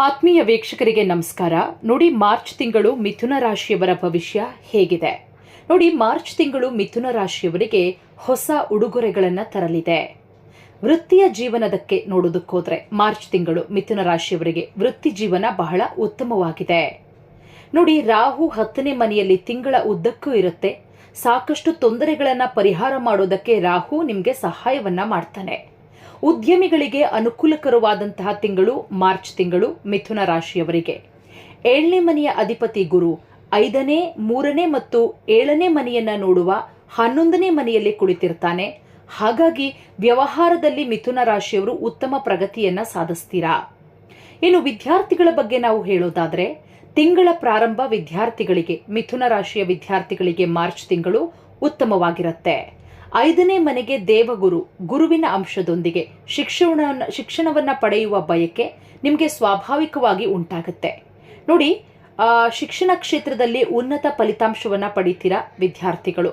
ಆತ್ಮೀಯ ವೀಕ್ಷಕರಿಗೆ ನಮಸ್ಕಾರ. ನೋಡಿ, ಮಾರ್ಚ್ ತಿಂಗಳು ಮಿಥುನ ರಾಶಿಯವರ ಭವಿಷ್ಯ ಹೇಗಿದೆ? ನೋಡಿ, ಮಾರ್ಚ್ ತಿಂಗಳು ಮಿಥುನ ರಾಶಿಯವರಿಗೆ ಹೊಸ ಉಡುಗೊರೆಗಳನ್ನು ತರಲಿದೆ. ವೃತ್ತಿಯ ಜೀವನದಕ್ಕೆ ನೋಡೋದಕ್ಕೋದ್ರೆ ಮಾರ್ಚ್ ತಿಂಗಳು ಮಿಥುನ ರಾಶಿಯವರಿಗೆ ವೃತ್ತಿ ಜೀವನ ಬಹಳ ಉತ್ತಮವಾಗಿದೆ. ನೋಡಿ, ರಾಹು ಹತ್ತನೇ ಮನೆಯಲ್ಲಿ ತಿಂಗಳ ಉದ್ದಕ್ಕೂ ಇರುತ್ತೆ. ಸಾಕಷ್ಟು ತೊಂದರೆಗಳನ್ನು ಪರಿಹಾರ ಮಾಡೋದಕ್ಕೆ ರಾಹು ನಿಮಗೆ ಸಹಾಯವನ್ನ ಮಾಡ್ತಾನೆ. ಉದ್ಯಮಿಗಳಿಗೆ ಅನುಕೂಲಕರವಾದಂತಹ ತಿಂಗಳು ಮಾರ್ಚ್ ತಿಂಗಳು ಮಿಥುನ ರಾಶಿಯವರಿಗೆ. ಏಳನೇ ಮನೆಯ ಅಧಿಪತಿ ಗುರು ಐದನೇ, ಮೂರನೇ ಮತ್ತು ಏಳನೇ ಮನೆಯನ್ನ ನೋಡುವ ಹನ್ನೊಂದನೇ ಮನೆಯಲ್ಲಿ ಕುಳಿತಿರ್ತಾನೆ. ಹಾಗಾಗಿ ವ್ಯವಹಾರದಲ್ಲಿ ಮಿಥುನ ರಾಶಿಯವರು ಉತ್ತಮ ಪ್ರಗತಿಯನ್ನ ಸಾಧಿಸ್ತೀರಾ? ಇನ್ನು ವಿದ್ಯಾರ್ಥಿಗಳ ಬಗ್ಗೆ ನಾವು ಹೇಳೋದಾದ್ರೆ, ತಿಂಗಳ ಪ್ರಾರಂಭ ವಿದ್ಯಾರ್ಥಿಗಳಿಗೆ, ಮಿಥುನ ರಾಶಿಯ ವಿದ್ಯಾರ್ಥಿಗಳಿಗೆ ಮಾರ್ಚ್ ತಿಂಗಳು ಉತ್ತಮವಾಗಿರುತ್ತೆ. ಐದನೇ ಮನೆಗೆ ದೇವಗುರು ಗುರುವಿನ ಅಂಶದೊಂದಿಗೆ ಶಿಕ್ಷಣವನ್ನು ಶಿಕ್ಷಣವನ್ನು ಪಡೆಯುವ ಬಯಕೆ ನಿಮಗೆ ಸ್ವಾಭಾವಿಕವಾಗಿ ಉಂಟಾಗುತ್ತೆ. ನೋಡಿ ಶಿಕ್ಷಣ ಕ್ಷೇತ್ರದಲ್ಲಿ ಉನ್ನತ ಫಲಿತಾಂಶವನ್ನು ಪಡಿತೀರಾ ವಿದ್ಯಾರ್ಥಿಗಳು?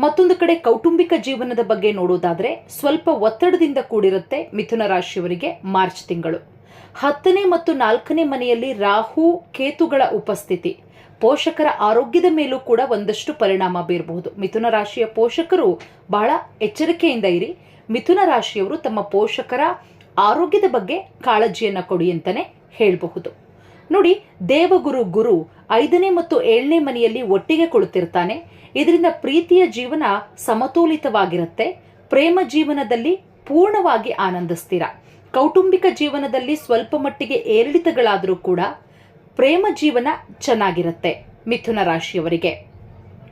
ಮತ್ತೊಂದು ಕಡೆ ಕೌಟುಂಬಿಕ ಜೀವನದ ಬಗ್ಗೆ ನೋಡೋದಾದರೆ ಸ್ವಲ್ಪ ಒತ್ತಡದಿಂದ ಕೂಡಿರುತ್ತೆ ಮಿಥುನ ರಾಶಿಯವರಿಗೆ ಮಾರ್ಚ್ ತಿಂಗಳು. ಹತ್ತನೇ ಮತ್ತು ನಾಲ್ಕನೇ ಮನೆಯಲ್ಲಿ ರಾಹು, ಕೇತುಗಳ ಉಪಸ್ಥಿತಿ. ಪೋಷಕರ ಆರೋಗ್ಯದ ಮೇಲೂ ಕೂಡ ಒಂದಷ್ಟು ಪರಿಣಾಮ ಬೀರಬಹುದು. ಮಿಥುನ ರಾಶಿಯ ಪೋಷಕರು ಬಹಳ ಎಚ್ಚರಿಕೆಯಿಂದ ಇರಿ. ಮಿಥುನ ರಾಶಿಯವರು ತಮ್ಮ ಪೋಷಕರ ಆರೋಗ್ಯದ ಬಗ್ಗೆ ಕಾಳಜಿಯನ್ನು ಕೊಡಿ ಅಂತಾನೆ ಹೇಳಬಹುದು. ನೋಡಿ, ದೇವಗುರು ಗುರು ಐದನೇ ಮತ್ತು ಏಳನೇ ಮನೆಯಲ್ಲಿ ಒಟ್ಟಿಗೆ ಕುಳಿತಿರ್ತಾನೆ. ಇದರಿಂದ ಪ್ರೀತಿಯ ಜೀವನ ಸಮತೋಲಿತವಾಗಿರುತ್ತೆ. ಪ್ರೇಮ ಜೀವನದಲ್ಲಿ ಪೂರ್ಣವಾಗಿ ಆನಂದಿಸ್ತೀರ. ಕೌಟುಂಬಿಕ ಜೀವನದಲ್ಲಿ ಸ್ವಲ್ಪ ಮಟ್ಟಿಗೆ ಏರಿಳಿತಗಳಾದರೂ ಕೂಡ ಪ್ರೇಮ ಜೀವನ ಚೆನ್ನಾಗಿರುತ್ತೆ ಮಿಥುನ ರಾಶಿಯವರಿಗೆ.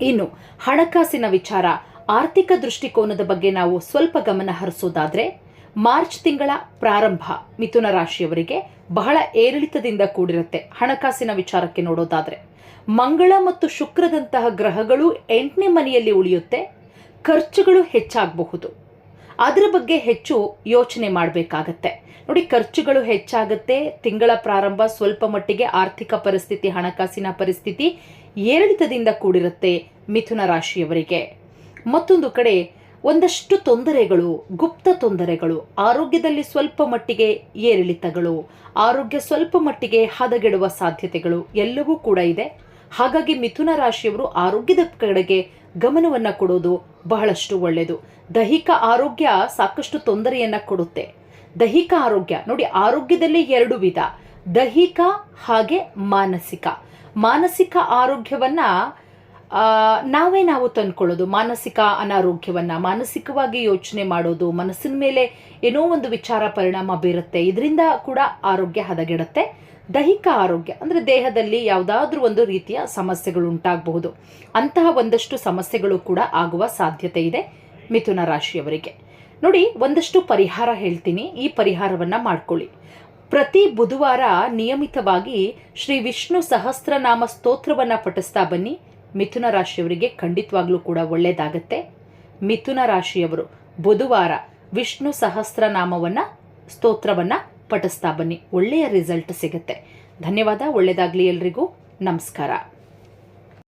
ಇನ್ನು ಹಣಕಾಸಿನ ವಿಚಾರ, ಆರ್ಥಿಕ ದೃಷ್ಟಿಕೋನದ ಬಗ್ಗೆ ನಾವು ಸ್ವಲ್ಪ ಗಮನ ಹರಿಸೋದಾದ್ರೆ, ಮಾರ್ಚ್ ತಿಂಗಳ ಪ್ರಾರಂಭ ಮಿಥುನ ರಾಶಿಯವರಿಗೆ ಬಹಳ ಏರಿಳಿತದಿಂದ ಕೂಡಿರುತ್ತೆ ಹಣಕಾಸಿನ ವಿಚಾರಕ್ಕೆ ನೋಡೋದಾದ್ರೆ. ಮಂಗಳ ಮತ್ತು ಶುಕ್ರದಂತಹ ಗ್ರಹಗಳು ಎಂಟನೇ ಮನೆಯಲ್ಲಿ ಉಳಿಯುತ್ತೆ, ಖರ್ಚುಗಳು ಹೆಚ್ಚಾಗಬಹುದು. ಅದರ ಬಗ್ಗೆ ಹೆಚ್ಚು ಯೋಚನೆ ಮಾಡಬೇಕಾಗತ್ತೆ. ನೋಡಿ, ಖರ್ಚುಗಳು ಹೆಚ್ಚಾಗುತ್ತೆ. ತಿಂಗಳ ಪ್ರಾರಂಭ ಸ್ವಲ್ಪ ಮಟ್ಟಿಗೆ ಆರ್ಥಿಕ ಪರಿಸ್ಥಿತಿ, ಹಣಕಾಸಿನ ಪರಿಸ್ಥಿತಿ ಏರಿಳಿತದಿಂದ ಕೂಡಿರುತ್ತೆ ಮಿಥುನ ರಾಶಿಯವರಿಗೆ. ಮತ್ತೊಂದು ಕಡೆ, ಒಂದಷ್ಟು ತೊಂದರೆಗಳು, ಗುಪ್ತ ತೊಂದರೆಗಳು, ಆರೋಗ್ಯದಲ್ಲಿ ಸ್ವಲ್ಪ ಮಟ್ಟಿಗೆ ಏರಿಳಿತಗಳು, ಆರೋಗ್ಯ ಸ್ವಲ್ಪ ಮಟ್ಟಿಗೆ ಹದಗೆಡುವ ಸಾಧ್ಯತೆಗಳು ಎಲ್ಲವೂ ಕೂಡ ಇದೆ. ಹಾಗಾಗಿ ಮಿಥುನ ರಾಶಿಯವರು ಆರೋಗ್ಯದ ಕಡೆಗೆ ಗಮನವನ್ನ ಕೊಡೋದು ಬಹಳಷ್ಟು ಒಳ್ಳೆಯದು. ದೈಹಿಕ ಆರೋಗ್ಯ ಸಾಕಷ್ಟು ತೊಂದರೆಯನ್ನು ಕೊಡುತ್ತೆ. ದೈಹಿಕ ಆರೋಗ್ಯ, ನೋಡಿ ಆರೋಗ್ಯದಲ್ಲಿ ಎರಡು ವಿಧ. ದೈಹಿಕ ಹಾಗೆ ಮಾನಸಿಕ. ಮಾನಸಿಕ ಆರೋಗ್ಯವನ್ನ ನಾವೇ ನಾವು ತಂದ್ಕೊಳ್ಳೋದು. ಮಾನಸಿಕ ಅನಾರೋಗ್ಯವನ್ನ, ಮಾನಸಿಕವಾಗಿ ಯೋಚನೆ ಮಾಡೋದು, ಮನಸ್ಸಿನ ಮೇಲೆ ಏನೋ ಒಂದು ವಿಚಾರ ಪರಿಣಾಮ ಬೀರುತ್ತೆ. ಇದರಿಂದ ಕೂಡ ಆರೋಗ್ಯ ಹದಗೆಡುತ್ತೆ. ದೈಹಿಕ ಆರೋಗ್ಯ, ಅಂದರೆ ದೇಹದಲ್ಲಿ ಯಾವುದಾದ್ರೂ ಒಂದು ರೀತಿಯ ಸಮಸ್ಯೆಗಳು ಉಂಟಾಗಬಹುದು. ಅಂತಹ ಒಂದಷ್ಟು ಸಮಸ್ಯೆಗಳು ಕೂಡ ಆಗುವ ಸಾಧ್ಯತೆ ಇದೆ ಮಿಥುನ ರಾಶಿಯವರಿಗೆ. ನೋಡಿ, ಒಂದಷ್ಟು ಪರಿಹಾರ ಹೇಳ್ತೀನಿ. ಈ ಪರಿಹಾರವನ್ನ ಮಾಡ್ಕೊಳ್ಳಿ. ಪ್ರತಿ ಬುಧವಾರ ನಿಯಮಿತವಾಗಿ ಶ್ರೀ ವಿಷ್ಣು ಸಹಸ್ರನಾಮ ಸ್ತೋತ್ರವನ್ನ ಪಠಿಸ್ತಾ ಬನ್ನಿ. ಮಿಥುನ ರಾಶಿಯವರಿಗೆ ಖಂಡಿತವಾಗ್ಲೂ ಕೂಡ ಒಳ್ಳೆಯದಾಗತ್ತೆ ಮಿಥುನ ರಾಶಿಯವರು ಬುಧವಾರ ವಿಷ್ಣು ಸಹಸ್ರನಾಮವನ್ನ, ಸ್ತೋತ್ರವನ್ನ ಪಠಿಸ್ತಾ ಬನ್ನಿ. ಒಳ್ಳೆಯ ರಿಸಲ್ಟ್ ಸಿಗುತ್ತೆ. ಧನ್ಯವಾದ. ಒಳ್ಳೆಯದಾಗಲಿ ಎಲ್ರಿಗೂ. ನಮಸ್ಕಾರ.